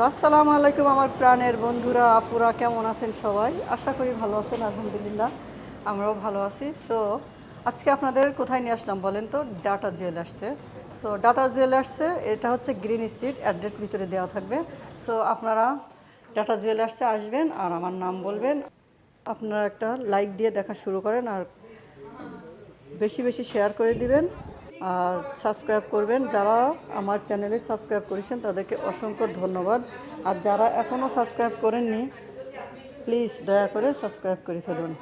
তো আসসালামু আলাইকুম আমার প্রাণের বন্ধুরা, আপুরা, কেমন আছেন সবাই? আশা করি ভালো আছেন, আলহামদুলিল্লাহ। আমরাও ভালো আছি। সো আজকে আপনাদের কোথায় নিয়ে আসলাম বলেন তো? ডাটা জুয়েল আসছে সো ডাটা জুয়েল আসছে এটা হচ্ছে গ্রিন স্ট্রিট অ্যাড্রেস ভিতরে দেওয়া থাকবে। সো আপনারা ডাটা জুয়েল আসছে আসবেন আর আমার নাম বলবেন। আপনারা একটা লাইক দিয়ে দেখা শুরু করেন আর বেশি বেশি শেয়ার করে দিবেন। আর সাবস্ক্রাইব করবেন। যারা আমার চ্যানেলে সাবস্ক্রাইব করেছেন, তাদেরকে অসংখ্য ধন্যবাদ। আর যারা এখনও সাবস্ক্রাইব করেননি প্লিজ দয়া করে সাবস্ক্রাইব করে ফেলুন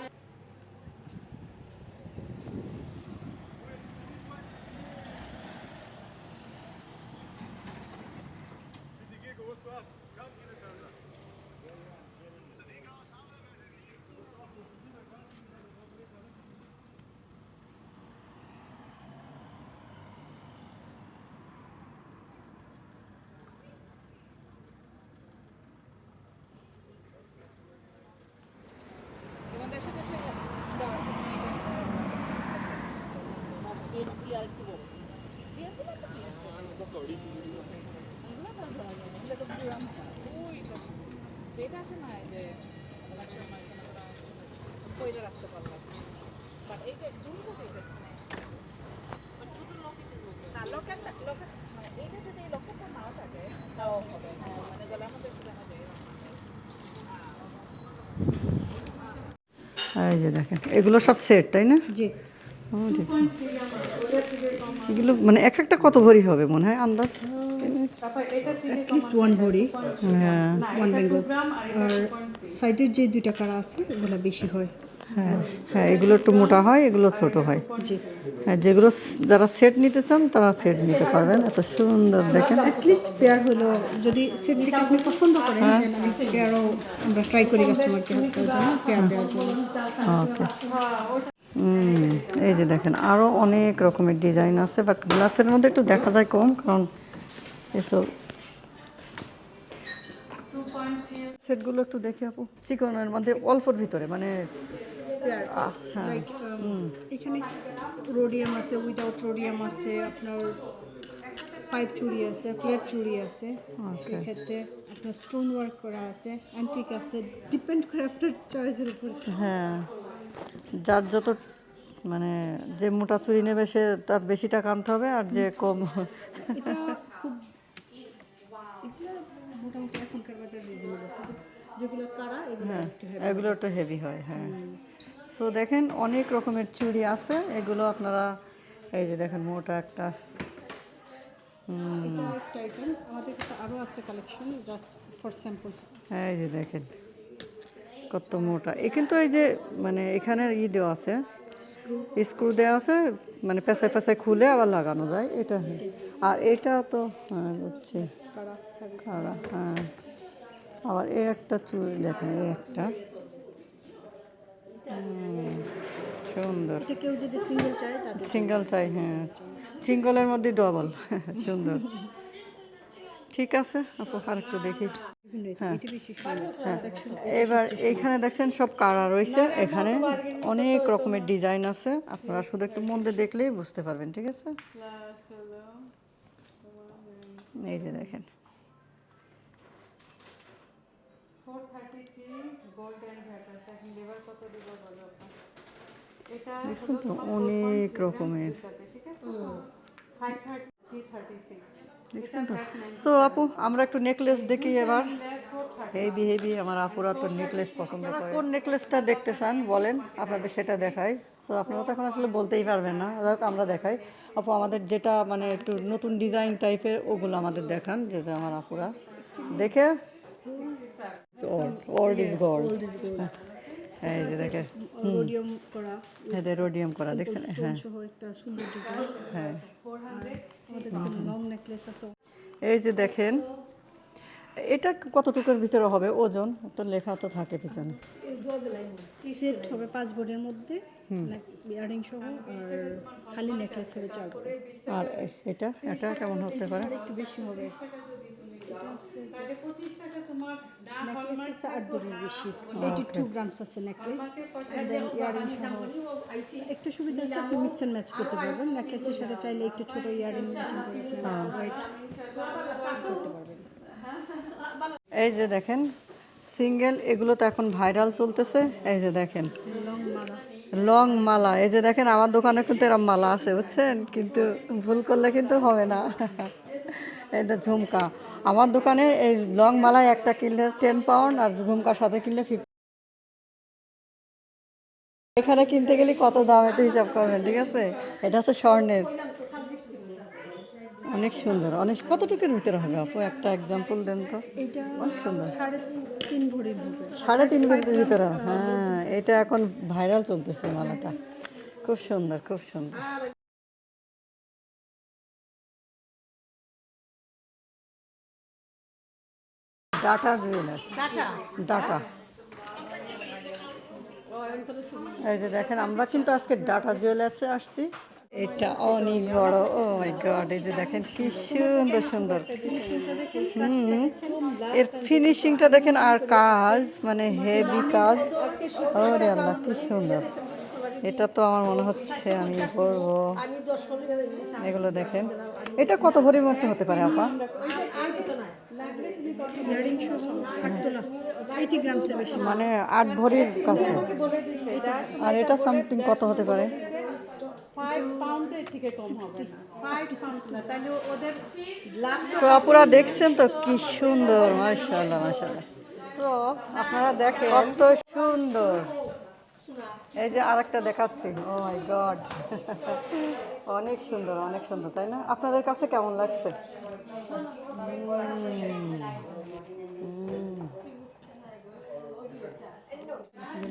তোমাদের সাথে সে যাওয়ার কথা নেই এর কি আর কি বলব এগুলো তো কি আছে এগুলো তো ধরা যায় না এগুলো তো পুরান ওই তো এটা আছে না এই যে অনেক সময় কোনো কোনো কইরে রাখতে পারলাম। বাট এইটা দুটো এইটা না লকেট লকেট মানে এইটা যদি লকেটটা নাও থাকে তাও হবে। মানে গলার মধ্যে ঝুলানো যায় এই যে দেখেন এগুলো সব সেট তাই না? জি। এগুলো মানে এক একটা কত ভরি হবে মনে হয় আন্দাজ? ওয়ান ভরি। হ্যাঁ। ওয়ান বেঙ্গল আর সাইডের যে দুইটা কারা আছে ওগুলো বেশি হয়। হ্যাঁ হ্যাঁ এগুলো একটু মোটা হয় এগুলো ছোট হয়। হ্যাঁ যেগুলো যারা সেট নিতে চান তারা সেট নিতে পারবেন। এত সুন্দর দেখেন। অ্যাটলিস্ট পেয়ার হলো যদি সেট থেকে আপনি পছন্দ করেন আমি পেয়ারও আমরা ট্রাই করি কাস্টমারকে হেল্প করার জন্য পেয়ার দেওয়ার জন্য। ওকে এই যে দেখেন আরও অনেক রকমের ডিজাইন আছে বাট গ্লাসের মধ্যে একটু দেখা যায় কম কারণ এসব সেটগুলো একটু দেখি আপু। চিকনের মধ্যে অল্পর ভিতরে মানে পেয়ার হ্যাঁ লাইক এখানে রোডিয়াম আছে উইদাউট রোডিয়াম আছে আপনার পাইপ চুড়ি আছে ফ্ল্যাট চুড়ি আছে। সেক্ষেত্রে আপনার স্টোন ওয়ার্ক করা আছে অ্যান্টিক আছে ডিপেন্ড করে আপনার চয়েসের উপর। হ্যাঁ। যার যত মানে যে মোটা চুরি নেবে সে তার বেশি টাকা আনতে হবে আর যে কম। এটা খুব এগুলো মোটামুটি এখনকার বাজার রিজনেবল যেগুলো কারা একটু এগুলো একটু হেভি হয় হ্যাঁ। সো দেখেন অনেক রকমের চুড়ি আছে এগুলো আপনারা এই যে দেখেন মোটা একটা আমাদের কাছে আরও আছে কালেকশন জাস্ট ফর স্যাম্পল এই যে দেখেন কত মোটা। এ কিন্তু এই যে মানে এখানে ই দেওয়া আছে স্ক্রু দেওয়া আছে মানে পেঁচায় পেঁচায় খুলে আবার লাগানো যায় এটা আর এটা তো হ্যাঁ বুঝছি খাড়া হ্যাঁ। আবার এই একটা চুড়ি দেখেন এই একটা। সুন্দর। কেউ যদি সিঙ্গেল চায় সিঙ্গেল চাই হ্যাঁ। সিঙ্গলের মধ্যে ডবল সুন্দর। ঠিক আছে আপু আর একটু দেখি সুন্দর। সেকশন এবার এইখানে দেখছেন সব কারা রয়েছে। এখানে অনেক রকমের ডিজাইন আছে। আপনারা শুধু একটু মন দিয়ে দেখলেই বুঝতে পারবেন ঠিক আছে? এই যে দেখেন। অনেক রকমের। সো আপু আমরা একটু নেকলেস দেখি এবার। হেভি হেভি আমার আপুরা তো নেকলেস পছন্দ করে। কোন নেকলেসটা দেখতে চান বলেন আপনাদের সেটা দেখাই। সো আপনারা তো এখন আসলে বলতেই পারবেন না। যাক আমরা দেখাই। আপু আমাদের যেটা মানে একটু নতুন ডিজাইন টাইপের ওগুলো আমাদের দেখান যেটা আমার আপুরা। দেখে ওল্ড ইজ গোল্ড এই যে দেখেন রোডিয়াম করা। এদের রোডিয়াম করা দেখছেন? হ্যাঁ। একটা সুন্দর ডিজাইন হ্যাঁ। লং নেকলেস আছে। এই যে দেখেন এটা কতটুকুর ভিতরে হবে? ওজন? তো লেখা তো থাকে পিছনে। সেট হবে পাঁচ বোর্ডের মধ্যে ইয়ারিং সহ আর খালি নেকলেস হবে চার আর এটা? এটা কেমন হতে পারে? একটু বেশি হবে। নেকলেস আছে আট বেশি এইটি টু গ্রামস আছে নেকলেস দেন ইয়ারিং সহ একটা সুবিধা আছে আপনি মিক্স অ্যান্ড ম্যাচ করতে পারবেন। নেকলেসের সাথে চাইলে একটু ছোট ইয়ারিং ম্যাচিং করে হোয়াইট করতে পারবেন। এই যে দেখেন সিঙ্গেল এগুলো তো এখন ভাইরাল চলতেছে। এই যে দেখেন লং মালা। লং মালা এই যে দেখেন আমার দোকানে কিন্তু এরকম মালা আছে বুঝছেন? কিন্তু ভুল করলে কিন্তু হবে না। যে ঝুমকা। আমার দোকানে এই লং মালায় একটা কিনলে টেন পাউন্ড আর ঝুমকার সাথে কিনলে ফিফটি এখানে কিনতে গেলে কত দাম একটু হিসাব করবেন ঠিক আছে? এটা হচ্ছে স্বর্ণের। অনেক সুন্দর অনেক কতটুকুর ভিতরে হবে আপু? একটা এক্সাম্পল দেন তো। অনেক সুন্দর। সাড়ে তিন ভরির ভিতরে। হ্যাঁ এটা এখন ভাইরাল চলতেছে মালাটা। খুব সুন্দর খুব সুন্দর। ডাটা জুয়েলার্স ডাটা? এই যে দেখেন আমরা কিন্তু আজকে ডাটা জুয়েলার্সে আসছি। এটা অনেক বড় ও মাই গড এই যে দেখেন কি সুন্দর সুন্দর। এর ফিনিশিংটা দেখেন আর কাজ মানে হেভি কাজ। ওরে আল্লাহ কি সুন্দর। এটা তো আমার মনে হচ্ছে আমি করব। এগুলো দেখেন। এটা কত ভরির মধ্যে হতে পারে আপা? মানে আট ভরির কাছে। আর এটা সামথিং কত হতে পারে? তো আপুরা দেখছেন তো কি সুন্দর মাশাআল্লাহ মাশাআল্লাহ। তো আপনারা দেখেন। কত সুন্দর। এই যে আরেকটা দেখাচ্ছি। ও মাই গড অনেক সুন্দর অনেক সুন্দর, তাই না? আপনাদের কাছে কেমন লাগছে?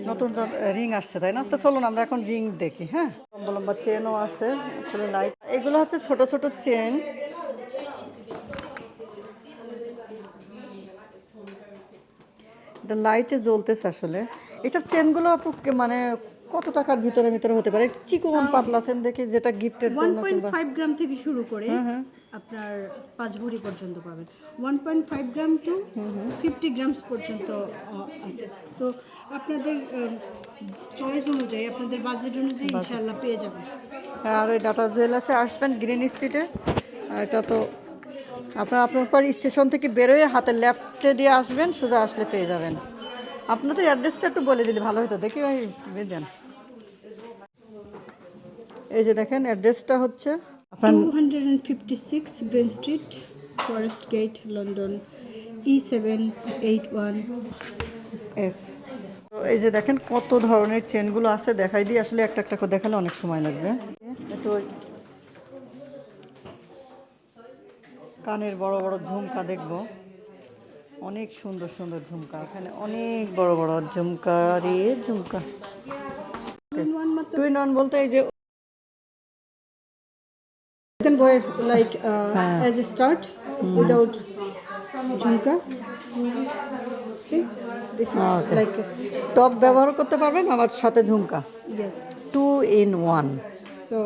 নতুন রিং আসছে, তাই না? তো চলুন আমরা এখন রিং দেখি হ্যাঁ? লম্বা লম্বা চেনও আছে, আসলে লাইট এগুলো হচ্ছে ছোট ছোট চেন। এটা লাইটে জ্বলতেছে আসলে। এটা চেনগুলো আপু মানে কত টাকার ভিতরে ভিতরে হতে পারে? চিকন পাতলা চেন দেখে যেটা গিফটের জন্য পয়েন্ট কিংবা ফাইভ গ্রাম থেকে শুরু করে আপনার পাঁচ ভরি পর্যন্ত পাবেন। One point five gram two fifty grams পর্যন্ত আছে। সো আপনাদের চয়েস অনুযায়ী আপনাদের বাজেট অনুযায়ী ইনশাআল্লাহ পেয়ে যাবেন। হ্যাঁ, আর ওই ডাটা জুয়েলার্সে আসবেন গ্রিন স্ট্রিটে এটা তো আপনার আপনার পর স্টেশন থেকে বেরোয় হাতে লেফটে দিয়ে আসবেন সোজা আসলে পেয়ে যাবেন। আপনাদের অ্যাড্রেসটা একটু বলে দিলে ভালো হতো। দেখি ওই দেন। এই যে দেখেন অ্যাড্রেসটা হচ্ছে আপনার two hundred and fifty six Green Street Forest Gate London E seven eight one F তো এই যে দেখেন কত ধরনের চেনগুলো আছে দেখাই দিই। আসলে একটা একটা করে দেখালে অনেক সময় লাগবে। একটু কানের বড় বড় ঝুমকা দেখব। অনেক সুন্দর সুন্দর ঝুমকা এখানে অনেক বড় বড় ঝুমকা রে ঝুমকা। ওয়ান মাত্র টুইন অন বলতে এই যে You can wear like uh, as a start without jhumka. See, this is Okay. like a top ব্যবহার করতে পারবেন আমার সাথে ঝুমকা। Yes. Two in one So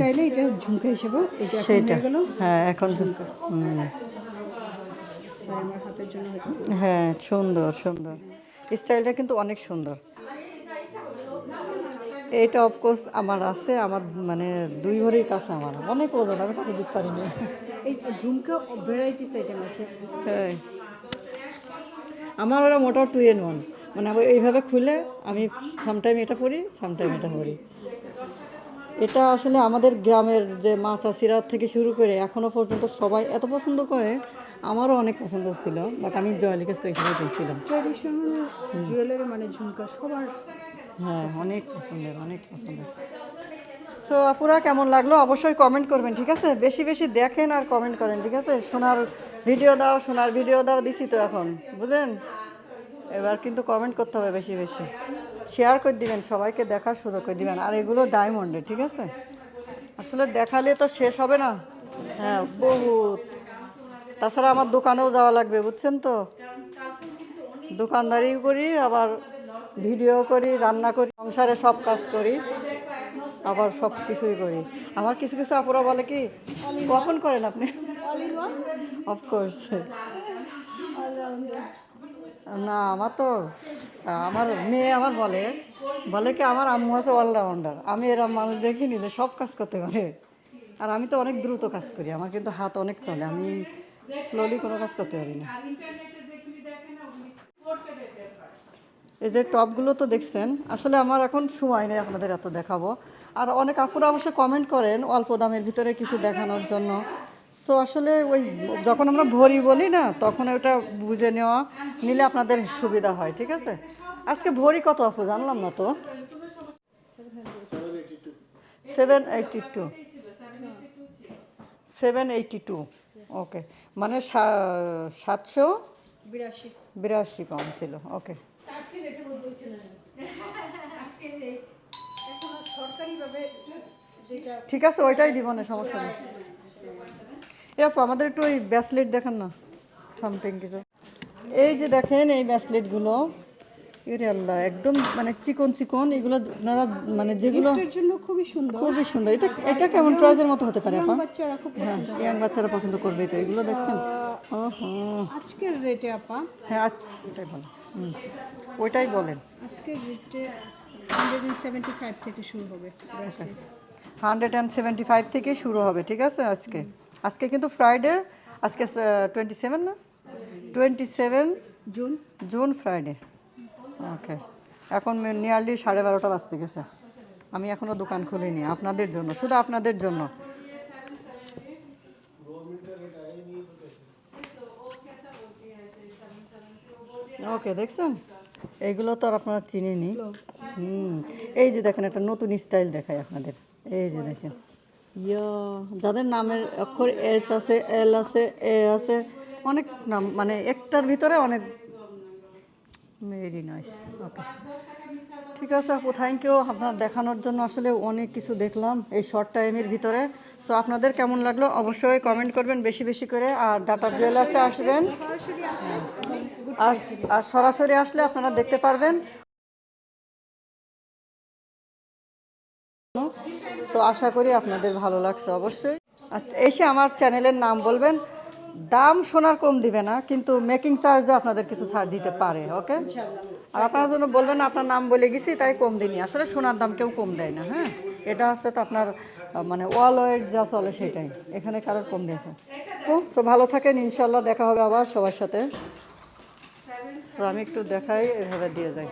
চাইলে এটা ঝুমকা হিসেবে এই যে এখন হয়ে গেল হ্যাঁ এখন ঝুমকা। হুম আমার হাতের জন্য হ্যাঁ সুন্দর সুন্দর। স্টাইলটা কিন্তু অনেক সুন্দর। এইটা অফকোর্স আমার আছে আমার মানে দুই ভরির কাছে আমার। অনেক ওজন আমি কত দিতে পারিনি। এই ঝুমকা ভ্যারাইটিস আইটেম আছে। হ্যাঁ আমার ওরা মোটা টু এন ওয়ান মানে এইভাবে খুলে আমি সামটাইম এটা পরি সামটাইম এটা পরি। এটা আসলে আমাদের গ্রামের যে মাছ আসিরা থেকে শুরু করে এখনও পর্যন্ত সবাই এত পছন্দ করে আমারও অনেক পছন্দ ছিল বাট আমি জয়লি কাছ থেকে হিসেবে কিনছিলাম। ট্র্যাডিশনাল জুয়েলারি মানে ঝুমকা সবার হ্যাঁ অনেক পছন্দের অনেক পছন্দের। সো আপুরা কেমন লাগল? অবশ্যই কমেন্ট করবেন ঠিক আছে? বেশি বেশি দেখেন আর কমেন্ট করেন ঠিক আছে? সোনার ভিডিও দাও সোনার ভিডিও দাও দিছি তো এখন বুঝলেন? এবার কিন্তু কমেন্ট করতে হবে বেশি বেশি। শেয়ার করে দিবেন সবাইকে দেখার সুযোগ করে দিবেন আর এগুলো ডায়মন্ডে ঠিক আছে? আসলে দেখালে তো শেষ হবে না। হ্যাঁ বহুত তাছাড়া আমার দোকানেও যাওয়া লাগবে, বুঝছেন তো? দোকানদারিও করি, আবার ভিডিও করি, রান্না করি, সংসারে সব কাজ করি, আবার সব কিছুই করি। আমার কিছু কিছু আপুরা বলে কি, কখন করেন আপনি? অফকোর্স না, আমার তো, আমার মেয়ে আমার বলে বলে কি আমার আম্মু আছে অলরাউন্ডার আমি এরম মানুষ দেখিনি যে সব কাজ করতে পারে। আর আমি তো অনেক দ্রুত কাজ করি, আমার কিন্তু হাত অনেক চলে। আমি স্লোলি কোনো কাজ করতে পারি না। এই যে টপগুলো তো দেখছেন আসলে আমার এখন সময় নেই আপনাদের এত দেখাবো। আর অনেক আপুরা অবশ্য কমেন্ট করেন অল্প দামের ভিতরে কিছু দেখানোর জন্য। সো আসলে ওই যখন আমরা ভরি বলি না তখন ওটা বুঝে নেওয়া নিলে আপনাদের সুবিধা হয় ঠিক আছে? আজকে ভরি কত আপু জানলাম না তো? Seven eighty two seven eighty two okay মানে সা- সাতশো বিরাশি। বিরাশি পাউন্ড ছিল ওকে আজকে রেটে বলছে না। আজকে রেট এখন সরকারিভাবে যেটা ঠিক আছে ওইটাই দিব না সমস্যা নেই। এ আপু আমাদের একটু ওই ব্যাসলেট দেখান না সামথিং কিছু। এই যে দেখেন এই ব্যাসলেটগুলো এরে আল্লাহ একদম মানে চিকন চিকন এগুলো আপনারা মানে যেগুলো জন্য খুবই সুন্দর। খুবই সুন্দর। এটা এটা কেমন প্রাইজের মতো হতে পারে এখন বাচ্চারা খুব হ্যাঁ ইয়াং বাচ্চারা পছন্দ করবে তো এগুলো দেখছেন? ও হ্যাঁ আজকের রেটে আপা? হ্যাঁ ওইটাই বলেন। ওইটাই বলেন। আজকের রেটে হান্ড্রেড অ্যান্ড সেভেন্টি ফাইভ থেকে শুরু হবে। হান্ড্রেড অ্যান্ড সেভেন্টি ফাইভ থেকে শুরু হবে ঠিক আছে আজকে? আজকে কিন্তু ফ্রাইডে আজকে টোয়েন্টি সেভেন না? Twenty seven June June Friday okay. এখন নিয়ারলি সাড়ে বারোটা বাজতে গেছে। আমি এখনও দোকান খুলিনি, আপনাদের জন্য, শুধু আপনাদের জন্য। ওকে, দেখছেন? এইগুলো তো আর আপনারা চিনেনি হুম, এই যে দেখেন, একটা নতুন স্টাইল দেখায় আপনাদের। এই যে দেখেন। ইয়া, যাদের নামের অক্ষর এস আছে, এল আছে, এ আছে, অনেক নাম মানে একটার ভিতরে অনেক ভেরি নাইস ওকে ঠিক আছে, আপু থ্যাংক ইউ আপনার দেখানোর জন্য আসলে অনেক কিছু দেখলাম এই শর্ট টাইমের ভিতরে। সো আপনাদের কেমন লাগল অবশ্যই কমেন্ট করবেন বেশি বেশি করে। আর ডাটা জুয়েলার্সে আসবেন। আস- আর সরাসরি আসলে আপনারা দেখতে পারবেন। সো আশা করি আপনাদের ভালো লাগছে অবশ্যই। আর এসে আমার চ্যানেলের নাম বলবেন। দাম সোনার কম দিবে না, কিন্তু মেকিং চার্জে আপনাদের কিছু ছাড় দিতে পারে ওকে আর আপনার জন্য বলবেন, আপনার নাম বলে গেছি, তাই কম দিনি আসলে সোনার দাম কেউ কম দেয় না হ্যাঁ? এটা হচ্ছে তো আপনার মানে ওয়াল ওয়েট যা চলে সেটাই। এখানে কারোর কম দিয়েছে। তো সো ভালো থাকেন ইনশাল্লাহ দেখা হবে আবার সবার সাথে। সো আমি একটু দেখাই, এভাবে দিয়ে যাই।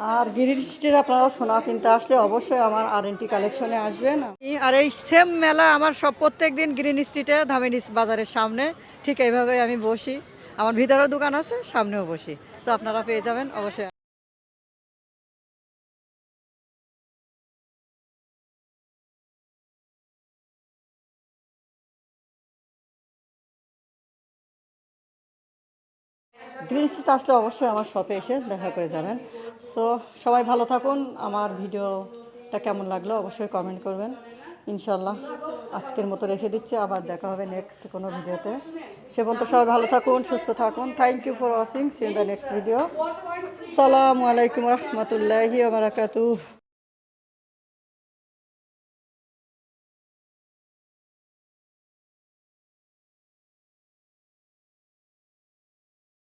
আর গিরির স্ট্রিট আপনারা সোনা কিনতে আসলে অবশ্যই আমার আর এন টি কালেকশনে আসবেন। আর এই সেম মেলা আমার সব প্রত্যেক দিন গ্রিন স্ট্রিটে, ধামিনী বাজারের সামনে। ঠিক এইভাবে আমি বসি। আমার ভিতরেও দোকান আছে, সামনেও বসি। তো আপনারা পেয়ে যাবেন, অবশ্যই। গ্রিন স্ট্রিট আসলে অবশ্যই আমার শপে এসে দেখা করে যাবেন। সো সবাই ভালো থাকুন। আমার ভিডিওটা কেমন লাগল অবশ্যই কমেন্ট করবেন। ইনশাল্লাহ আজকের মতো রেখে দিচ্ছি। আবার দেখা হবে নেক্সট কোনো ভিডিওতে। সে পর্যন্ত সবাই ভালো থাকুন, সুস্থ থাকুন। Thank you for watching see in the next video সালামু আলাইকুম রহমতুল্লাহি বারাকাতুহ।